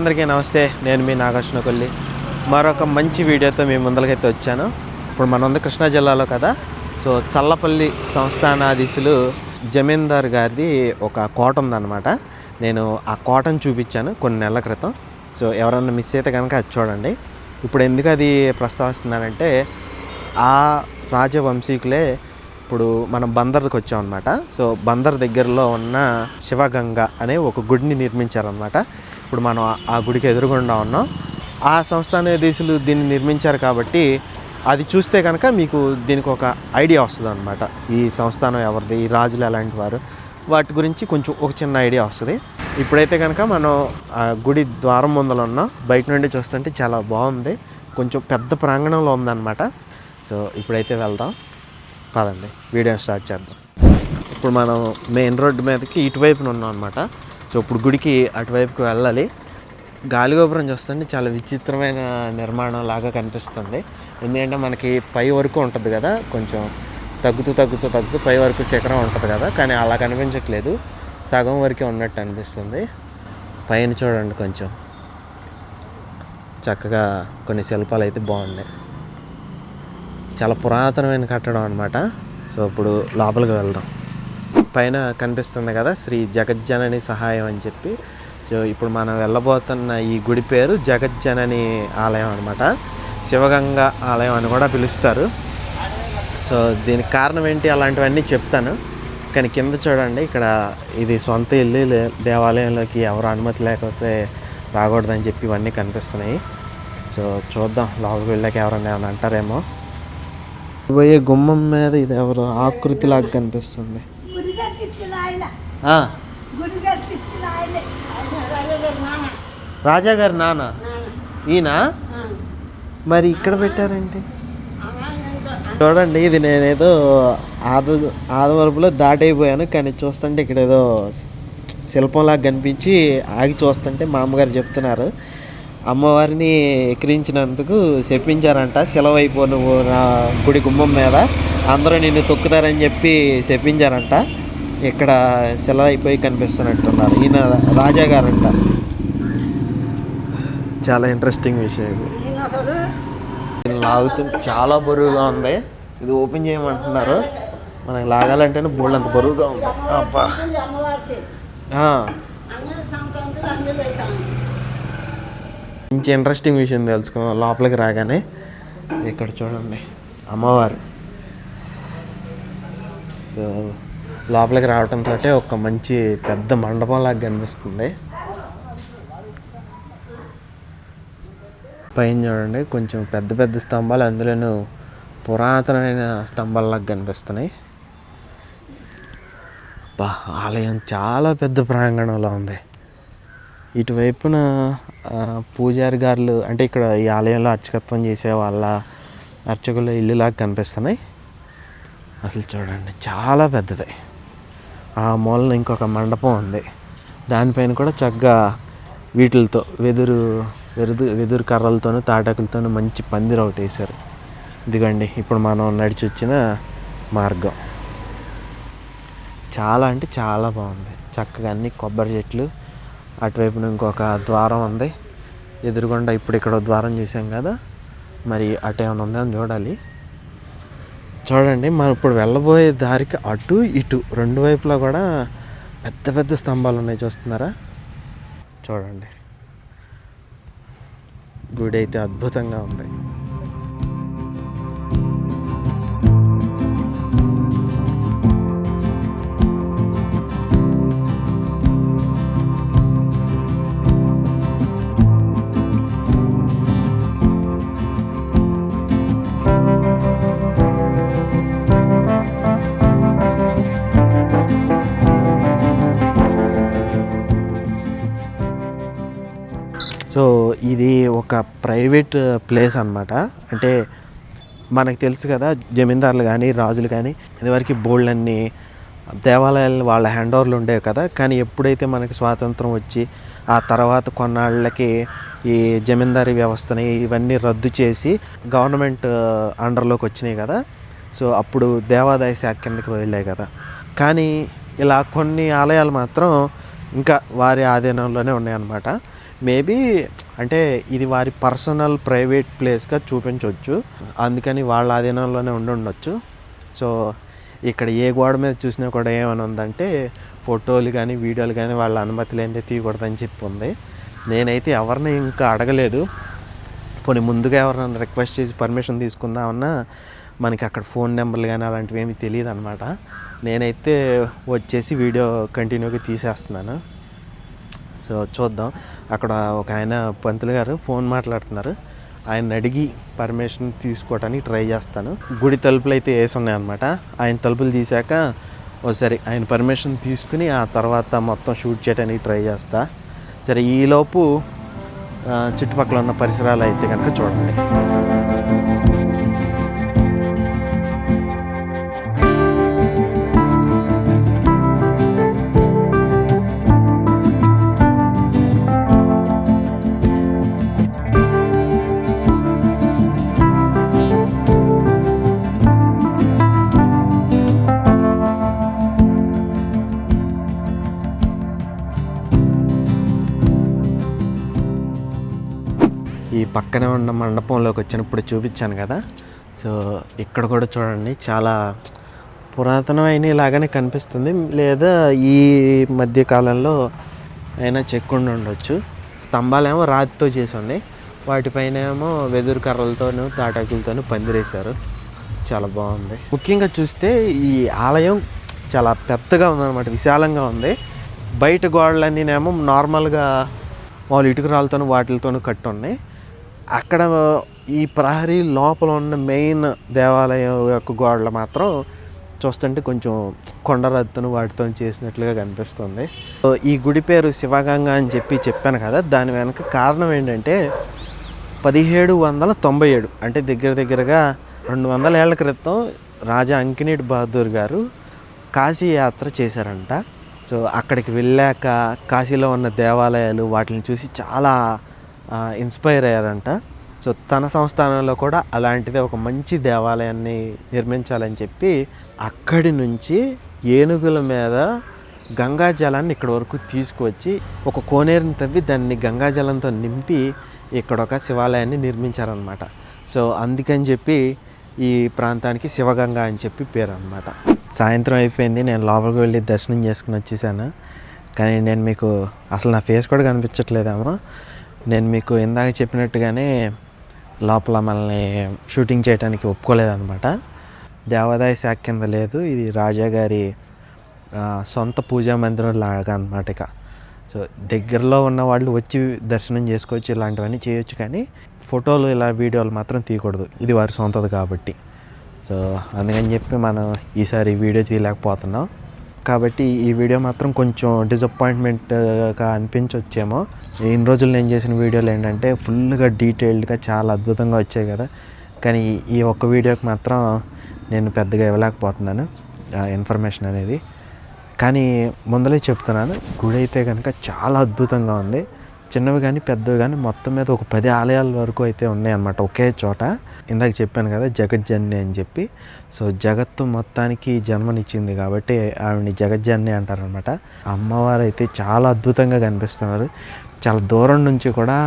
అందరికీ నమస్తే నేను మీ నాగార్జున కొల్లి మరొక మంచి వీడియోతో మీ ముందరకైతే వచ్చాను. ఇప్పుడు మన కృష్ణా జిల్లాలో కదా. సో చల్లపల్లి సంస్థానాధీశులు జమీందార్ గారిది ఒక కోట ఉందన్నమాట. నేను ఆ కోటను చూపించాను కొన్ని నెలల క్రితం. సో ఎవరన్నా మిస్ అయితే కనుక అది చూడండి. ఇప్పుడు ఎందుకు అది ప్రస్తావిస్తున్నానంటే ఆ రాజవంశీకులే ఇప్పుడు మనం బందర్కి వచ్చాం అనమాట సో బందర్ దగ్గరలో ఉన్న శివగంగ అనే ఒక గుడిని నిర్మించారనమాట ఇప్పుడు మనం ఆ- గుడికి ఎదురుగుండా ఉన్నాం. ఆ సంస్థానాధీశులు దీన్ని నిర్మించారు కాబట్టి అది చూస్తే కనుక మీకు దీనికి ఒక ఐడియా వస్తుంది అనమాట ఈ సంస్థానం ఎవరిది ఈ రాజులు ఎలాంటి వారు వాటి గురించి కొంచెం ఒక చిన్న ఐడియా వస్తుంది. ఇప్పుడైతే కనుక మనం ఆ గుడి ద్వారం ముందర ఉన్నాం బయట నుండి చూస్తుంటే చాలా బాగుంది. కొంచెం పెద్ద ప్రాంగణంలో ఉందన్నమాట. సో ఇప్పుడైతే వెళ్దాం. పదండి వీడియో స్టార్ట్ చేద్దాం. ఇప్పుడు మనం మెయిన్ రోడ్డు మీదకి ఇటువైపున ఉన్నాం అనమాట సో ఇప్పుడు గుడికి అటువైపుకి వెళ్ళాలి. గాలిగోపురం చూస్తుంటే చాలా విచిత్రమైన నిర్మాణం లాగా కనిపిస్తుంది. ఎందుకంటే మనకి పై వరకు ఉంటుంది కదా కొంచెం తగ్గుతూ తగ్గుతూ తగ్గుతూ పై వరకు శిఖరం ఉంటుంది కదా కానీ అలా కనిపించట్లేదు. సగం వరకే ఉన్నట్టు అనిపిస్తుంది. పైన చూడండి కొంచెం. చక్కగా కొన్ని శిల్పాలు అయితే బాగున్నాయి. చాలా పురాతనమైన కట్టడం అనమాట సో ఇప్పుడు లోపలికి వెళ్దాం. పైన కనిపిస్తుంది కదా శ్రీ జగజ్జనని సహాయం అని చెప్పి. సో ఇప్పుడు మనం వెళ్ళబోతున్న ఈ గుడి పేరు జగజ్జనని ఆలయం అనమాట శివగంగ ఆలయం అని కూడా పిలుస్తారు. సో దీనికి కారణం ఏంటి? అలాంటివన్నీ చెప్తాను. కానీ కింద చూడండి ఇక్కడ ఇది సొంత ఇల్లు లే- దేవాలయంలోకి ఎవరు అనుమతి లేకపోతే రాకూడదని చెప్పి ఇవన్నీ కనిపిస్తున్నాయి. సో చూద్దాం లోపలికి వెళ్ళాక ఎవరన్నా ఏమైనా అంటారేమో. పోయే గుమ్మం మీద ఇది ఎవరు ఆకృతిలాగా కనిపిస్తుంది. రాజా గారి నాన్న? ఈయన. మరి ఇక్కడ ఏంటో చూడండి ఇది నేనేదో ఆద ఆదవరపులో దాటైపోయాను కానీ చూస్తుంటే ఇక్కడ ఏదో శిల్పంలాగా కనిపించి ఆగి చూస్తుంటే మా అమ్మగారు చెప్తున్నారు. అమ్మవారిని ఎక్కిరించినందుకు చెప్పించారంట సెలవు అయిపో నువ్వు నా గుడి గుమ్మం మీద. అందరూ నిన్ను తొక్కుతారని చెప్పి చెప్పించారంట ఇక్కడ సెలవు అయిపోయి కనిపిస్తున్నట్టున్నారు. ఈయన రాజా గారంట. చాలా ఇంట్రెస్టింగ్ విషయం ఇది. ఈయన లాగుతుంటే చాలా బరువుగా ఉంది. ఇది ఓపెన్ చేయమంటున్నారు. మనకి లాగాలంటేనే బోల్డ్ అంత బరువుగా ఉంది. అబ్బా. మంచి ఇంట్రెస్టింగ్ విషయం తెలుసుకున్నాం లోపలికి రాగానే ఇక్కడ చూడండి. అమ్మవారు. లోపలికి రావడంతో ఒక మంచి పెద్ద మండపం లాగా కనిపిస్తుంది. పైన చూడండి కొంచెం పెద్ద పెద్ద స్తంభాలు అందులోనూ పురాతనమైన స్తంభాల్లాగా కనిపిస్తున్నాయి. బా ఆలయం చాలా పెద్ద ప్రాంగణంలో ఉంది. ఇటువైపున పూజారి గారులు అంటే ఇక్కడ ఈ ఆలయంలో అర్చకత్వం చేసే వాళ్ళ అర్చకుల ఇల్లులాగా కనిపిస్తున్నాయి. అసలు చూడండి చాలా పెద్దది. ఆ మూలన ఇంకొక మండపం ఉంది. దానిపైన కూడా చక్కగా వీటిలతో వెదురు వెదురు వెదురు కర్రలతోనూ తాటాకులతోనూ మంచి పందిరి ఒకటి వేశారు. ఇదిగోండి ఇప్పుడు మనం నడిచి వచ్చిన మార్గం. చాలా అంటే చాలా బాగుంది. చక్కగా అన్ని కొబ్బరి చెట్లు అటువైపున ఇంకొక ద్వారం ఉంది. ఎదురుగుండా ఇప్పుడు ఇక్కడ ద్వారం చేసాం కదా. మరి అటు ఏమైనా ఉందా అని చూడాలి. చూడండి మనం ఇప్పుడు వెళ్ళబోయే దారికి అటు ఇటు రెండు వైపులా కూడా పెద్ద పెద్ద స్తంభాలు ఉన్నాయి చూస్తున్నారా? చూడండి. గుడి అయితే అద్భుతంగా ఉంది. సో ఇది ఒక ప్రైవేట్ ప్లేస్ అన్నమాట. అంటే మనకు తెలుసు కదా జమీందారులు కానీ రాజులు కానీ ఇదివరకు బోల్డ్ దేవాలయాలు వాళ్ళ హ్యాండ్ ఓవర్లు ఉండేవి కదా. కానీ ఎప్పుడైతే మనకి స్వాతంత్రం వచ్చి ఆ తర్వాత కొన్నాళ్ళకి ఈ జమీందారీ వ్యవస్థని ఇవన్నీ రద్దు చేసి గవర్నమెంట్ అండర్లోకి వచ్చినాయి కదా. సో అప్పుడు దేవాదాయ శాఖ కిందకి వెళ్ళాయి కదా. కానీ ఇలా కొన్ని ఆలయాలు మాత్రం ఇంకా వారి ఆధీనంలోనే ఉన్నాయన్నమాట. మేబీ అంటే ఇది వారి పర్సనల్ ప్రైవేట్ ప్లేస్గా చూపించవచ్చు అందుకని వాళ్ళ ఆధీనంలోనే ఉండి ఉండొచ్చు. సో ఇక్కడ ఏ గోడ మీద చూసినా కూడా ఏమని ఉందంటే ఫోటోలు కానీ వీడియోలు కానీ వాళ్ళ అనుమతి లేనిదే తీయకూడదని చెప్పి ఉంది. నేనైతే ఎవరిని ఇంకా అడగలేదు. పోనీ ముందుగా ఎవరైనా రిక్వెస్ట్ చేసి పర్మిషన్ తీసుకుందామన్నా మనకి అక్కడ ఫోన్ నెంబర్లు కానీ అలాంటివి ఏమీ తెలియదు అనమాట నేనైతే వచ్చేసి వీడియో కంటిన్యూగా తీసేస్తున్నాను. సో చూద్దాం. అక్కడ ఒక ఆయన పంతులు గారు ఫోన్ మాట్లాడుతున్నారు. ఆయన అడిగి పర్మిషన్ తీసుకోవడానికి ట్రై చేస్తాను. గుడి తలుపులు అయితే వేసి ఉన్నాయన్నమాట. ఆయన తలుపులు తీసాక ఒకసారి ఆయన పర్మిషన్ తీసుకుని ఆ తర్వాత మొత్తం షూట్ చేయడానికి ట్రై చేస్తా. సరే ఈలోపు చుట్టుపక్కల ఉన్న పరిసరాలు అయితే కనుక చూడండి. పక్కనే ఉన్న మండపంలోకి వచ్చినప్పుడు చూపించాను కదా. సో ఇక్కడ కూడా చూడండి చాలా పురాతనమైన లాగానే కనిపిస్తుంది. లేదా ఈ మధ్య కాలంలో అయినా చెక్కుండి ఉండొచ్చు. స్తంభాలేమో రాతితో చేసి ఉన్నాయి. వాటిపైన ఏమో వెదురు కర్రలతోనూ తాటాకులతోనూ పందిరేశారు. చాలా బాగుంది. ముఖ్యంగా చూస్తే ఈ ఆలయం చాలా పెద్దగా ఉందన్నమాట విశాలంగా ఉంది. బయట గోడలన్నీనేమో నార్మల్గా వాళ్ళు ఇటుకరాలతోనూ వాటిలతోనూ కట్టి ఉన్నాయి అక్కడ ఈ ప్రహరీ లోపల ఉన్న మెయిన్ దేవాలయం యొక్క గోడలు మాత్రం చూస్తుంటే కొంచెం కొండరత్తును వాటితో చేసినట్లుగా కనిపిస్తుంది. సో ఈ గుడి పేరు శివగంగ అని చెప్పి చెప్పాను కదా దాని వెనక కారణం ఏంటంటే పదిహేడు వందల తొంభై ఏడు అంటే దగ్గర దగ్గరగా రెండు వందల ఏళ్ళ క్రితం రాజా అంకినేట్ బహదూర్ గారు కాశీ యాత్ర చేశారంట. సో అక్కడికి వెళ్ళాక కాశీలో ఉన్న దేవాలయాలు వాటిని చూసి చాలా ఇన్స్పైర్ అయ్యారంట. సో తన సంస్థానంలో కూడా అలాంటిదే ఒక మంచి దేవాలయాన్ని నిర్మించాలని చెప్పి అక్కడి నుంచి ఏనుగుల మీద గంగా జలాన్ని ఇక్కడ వరకు తీసుకువచ్చి ఒక కోనేరుని తవ్వి దాన్ని గంగా జలంతో నింపి ఇక్కడ ఒక శివాలయాన్ని నిర్మించారనమాట సో అందుకని చెప్పి ఈ ప్రాంతానికి శివగంగా అని చెప్పి పేరు అనమాట సాయంత్రం అయిపోయింది. నేను లోపలికి వెళ్ళి దర్శనం చేసుకుని వచ్చేసాను. కానీ నేను మీకు అసలు నా ఫేస్ కూడా కనిపించట్లేదేమో. నేను మీకు ఇందాక చెప్పినట్టుగానే లోపల మనల్ని షూటింగ్ చేయడానికి ఒప్పుకోలేదన్నమాట. దేవాదాయ శాఖ కింద లేదు ఇది రాజా గారి సొంత పూజా మందిరం లాగా అనమాట ఇక. సో దగ్గరలో ఉన్న వాళ్ళు వచ్చి దర్శనం చేసుకోవచ్చు ఇలాంటివన్నీ చేయొచ్చు కానీ ఫోటోలు ఇలా వీడియోలు మాత్రం తీయకూడదు. ఇది వారి సొంతది కాబట్టి. సో అందుకని చెప్పి మనం ఈసారి వీడియో తీయలేకపోతున్నాం. కాబట్టి ఈ వీడియో మాత్రం కొంచెం డిసప్పాయింట్మెంట్గా అనిపించవచ్చేమో ఇన్ని రోజులు నేను చేసిన వీడియోలు ఏంటంటే ఫుల్గా డీటెయిల్డ్గా చాలా అద్భుతంగా వచ్చాయి కదా. కానీ ఈ- ఒక్క వీడియోకి మాత్రం నేను పెద్దగా ఇవ్వలేకపోతున్నాను ఇన్ఫర్మేషన్ అనేది. కానీ ముందలే చెప్తున్నాను గుడి అయితే కనుక చాలా అద్భుతంగా ఉంది. చిన్నవి కానీ పెద్దవి కానీ మొత్తం మీద ఒక పది ఆలయాల వరకు అయితే ఉన్నాయన్నమాట ఒకే చోట. ఇందాక చెప్పాను కదా జగజ్జన్ని అని చెప్పి. సో జగత్తు మొత్తానికి జన్మనిచ్చింది కాబట్టి ఆవిడని జగజ్జన్ని అంటారనమాట అమ్మవారు అయితే చాలా అద్భుతంగా కనిపిస్తున్నారు. చాలా దూరం నుంచి కూడా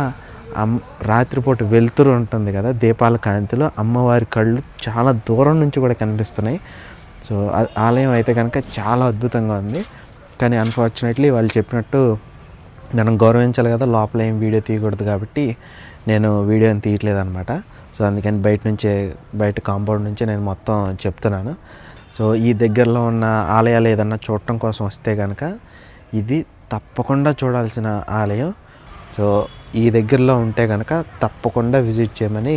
అమ్ రాత్రిపూట వెలుతురు ఉంటుంది కదా దీపాల కాంతిలో అమ్మవారి కళ్ళు చాలా దూరం నుంచి కూడా కనిపిస్తున్నాయి. సో ఆలయం అయితే కనుక చాలా అద్భుతంగా ఉంది. కానీ అన్ఫార్చునేట్లీ వాళ్ళు చెప్పినట్టు మనం గౌరవించాలి కదా లోపల ఏం వీడియో తీయకూడదు కాబట్టి నేను వీడియో తీయట్లేదు అనమాట సో అందుకని బయట నుంచే బయట కాంపౌండ్ నుంచే నేను మొత్తం చెప్తున్నాను. సో ఈ దగ్గరలో ఉన్న ఆలయాలు ఏదన్నా చూడటం కోసం వస్తే కనుక ఇది తప్పకుండా చూడాల్సిన ఆలయం. సో ఈ దగ్గరలో ఉంటే కనుక తప్పకుండా విజిట్ చేయమని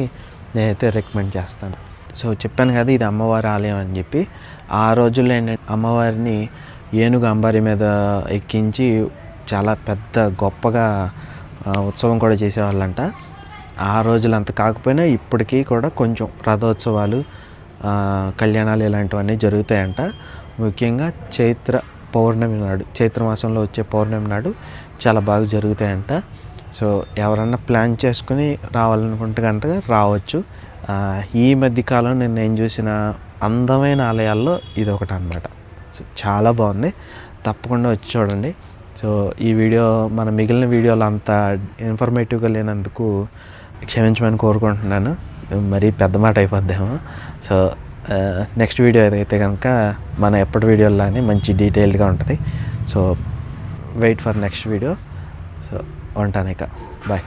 నేనైతే రికమెండ్ చేస్తాను. సో చెప్పాను కదా ఇది అమ్మవారి ఆలయం అని చెప్పి. ఆ రోజుల్లో ఏంటంటే అమ్మవారిని ఏనుగు అంబారి మీద ఎక్కించి చాలా పెద్ద గొప్పగా ఉత్సవం కూడా చేసేవాళ్ళంట. ఆ రోజులు అంత కాకపోయినా ఇప్పటికీ కూడా కొంచెం రథోత్సవాలు కళ్యాణాలు ఇలాంటివన్నీ జరుగుతాయంట. ముఖ్యంగా చైత్ర పౌర్ణమి నాడు చైత్ర మాసంలో వచ్చే పౌర్ణమి నాడు చాలా బాగా జరుగుతాయంట. సో ఎవరన్నా ప్లాన్ చేసుకుని రావాలనుకుంటే కనుక రావచ్చు. ఈ మధ్య కాలం నేను నేను చూసిన అందమైన ఆలయాల్లో ఇది ఒకటి అనమాట సో చాలా బాగుంది. తప్పకుండా వచ్చి చూడండి. సో ఈ వీడియో మన మిగిలిన వీడియోలు అంత ఇన్ఫర్మేటివ్గా లేనందుకు క్షమించమని కోరుకుంటున్నాను. మరీ పెద్ద మాట అయిపోద్దేమో. సో నెక్స్ట్ వీడియో అయితే కనుక మన ఎప్పటి వీడియోలానే మంచి డీటెయిల్డ్గా ఉంటుంది. So wait for next video. So ಹೊಂಟಾನೇಕ bye